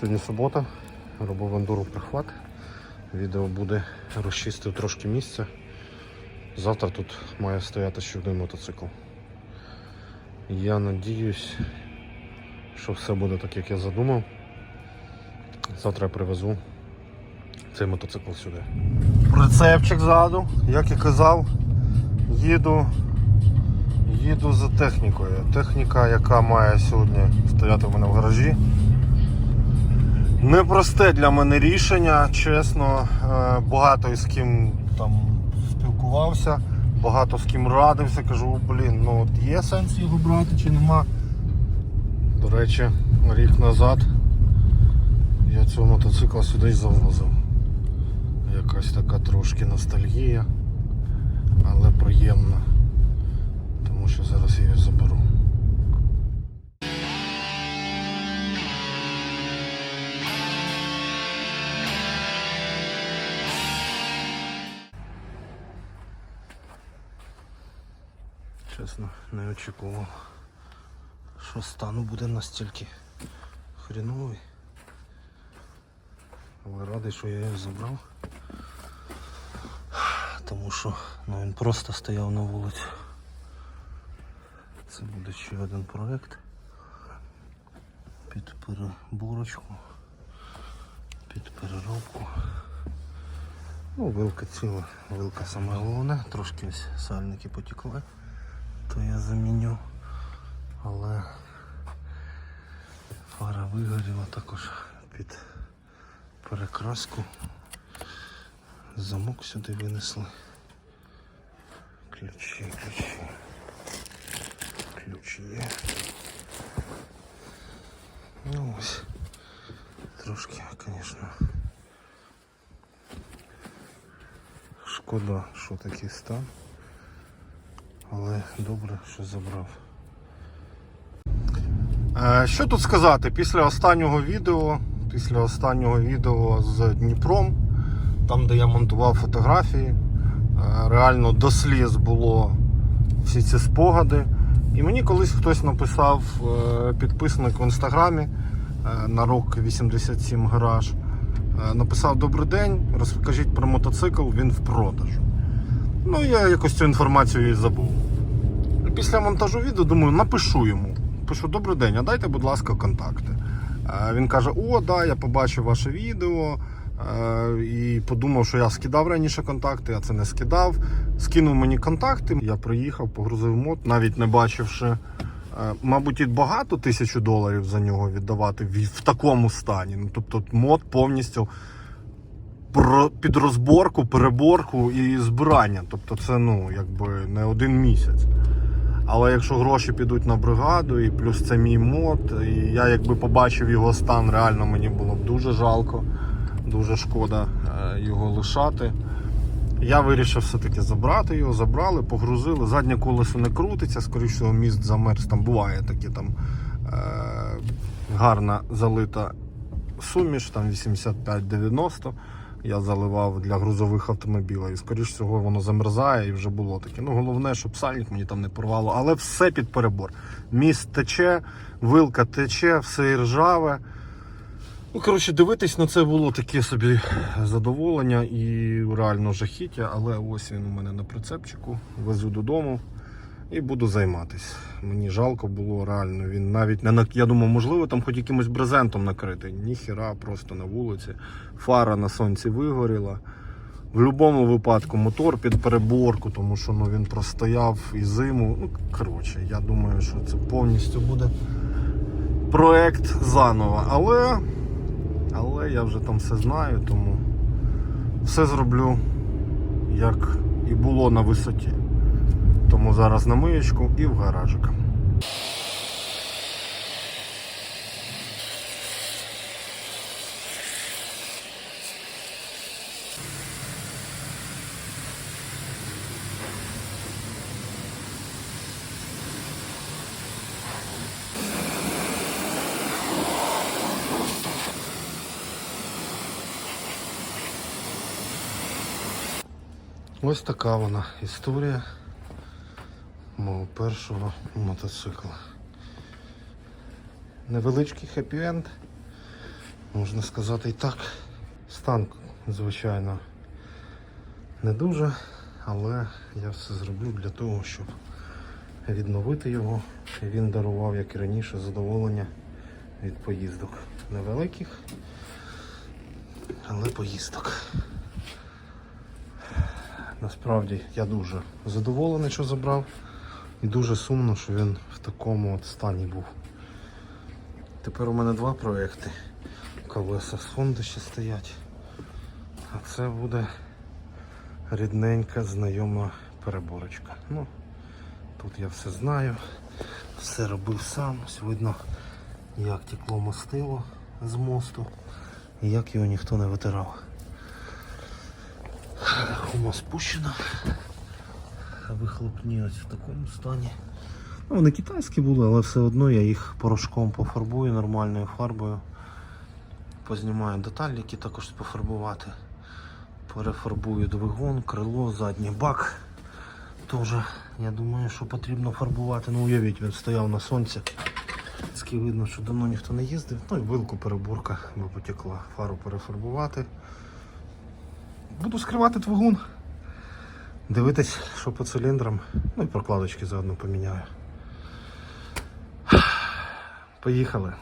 Сьогодні субота, робив ендуру прихват. Відео буде розчистив трошки місця. Завтра тут має стояти ще один мотоцикл. Я надіюсь, що все буде так, як я задумав. Завтра я привезу цей мотоцикл сюди. Прицепчик ззаду, як і казав, їду, їду за технікою. Техніка, яка має сьогодні стояти в мене в гаражі. Непросте для мене рішення, чесно. Е, Багато із ким там спілкувався, багато з ким радився. Кажу, блін, ну от є сенс його брати чи нема. До речі, рік назад я цього мотоцикла сюди завозив. Якась така трошки ностальгія, але приємна. Тому що зараз я її заберу. Чесно, не очікував, що стану буде настільки хріновий. Але радий, що я його забрав. Тому що ну, він просто стояв на вулиці. Це буде ще один проект під переборочку, під переробку. Ну, вилка ціла, вилка саме головне, трошки ось сальники потекли, то я заміню. Але фара вигоріла також під перекраску. Замок сюди винесли. Ключі, ключі. Ключі є. Ну ось. Трошки, звісно. Шкода, що такий стан. Але добре, що забрав. Е, Що тут сказати? Після останнього відео, після останнього відео з Дніпром, там де я монтував фотографії, е, реально до сліз було всі ці спогади. І мені колись хтось написав е, підписник в інстаграмі на рок 87 гараж. Написав добрий день, розкажіть про мотоцикл, він в продажу. Ну, я якось цю інформацію і забув. Після монтажу відео думаю, напишу йому. Пишу, добрий день, а дайте, будь ласка, контакти. Е, Він каже: О, да, я побачив ваше відео. е, І подумав, що я скидав раніше контакти, я це не скидав. Скинув мені контакти. Я приїхав, погрузив мод, навіть не бачивши. е, Мабуть, і багато тисячу доларів за нього віддавати в такому стані. Ну, тобто мод повністю під розборку, переборку і збирання. Тобто це ну, якби не один місяць. Але якщо гроші підуть на бригаду, і плюс це мій мод, і я якби побачив його стан, реально мені було б дуже жалко, дуже шкода е, його лишати. Я вирішив все-таки забрати його, забрали, погрузили. Заднє колесо не крутиться, скоріше міст замерз. Там буває такі там е, гарна залита суміш, там 85-90. Я заливав для грузових автомобілів. І скоріш всього воно замерзає і вже було таке. Ну головне, щоб сальник мені там не порвало, але все під перебор. Міст тече, вилка тече, все і ржаве. Ну, коротше, дивитись на це було таке собі задоволення і реально жахіття, але ось він у мене на прицепчику, везу додому і буду займатися. Мені жалко було реально. Він навіть не я думав, можливо, там хоч якимось брезентом накритий. Ніхіра, просто на вулиці. Фара на сонці вигоріла. В будь-якому випадку мотор під переборку, тому що ну, він простояв і зиму. Ну, коротше, я думаю, що це повністю буде проект заново. Але, але я вже там все знаю, тому все зроблю, як і було на висоті. Тому зараз на миєчку і в гаражик. Ось така вона історія мого першого мотоцикла. Невеличкий хеппі-енд. Можна сказати і так. Стан, звичайно, не дуже, але я все зроблю для того, щоб відновити його. Він дарував, як і раніше, задоволення від поїздок. Невеликих, але поїздок. Насправді я дуже задоволений, що забрав. І дуже сумно, що він в такому от стані був. Тепер у мене два проекти. Колеса з Honda ще стоять. А це буде рідненька, знайома переборочка. Ну, тут я все знаю, все робив сам. Ось видно, як текло мастило з мосту і як його ніхто не витирав. Гума спущена. Вихлопні ось в такому стані. Ну, вони китайські були, але все одно я їх порошком пофарбую нормальною фарбою. Познімаю деталі, які також пофарбувати. Перефарбую двигун, крило, задній бак. Теж, я думаю, що потрібно фарбувати. Ну уявіть, він стояв на сонці. Таки видно, що давно ніхто не їздив. Ну і вилку переборка, бо потекла. Фару перефарбувати. Буду скривати двигун. Дивитись, що по циліндрам. Ну і прокладочки заодно поміняю. Поїхали.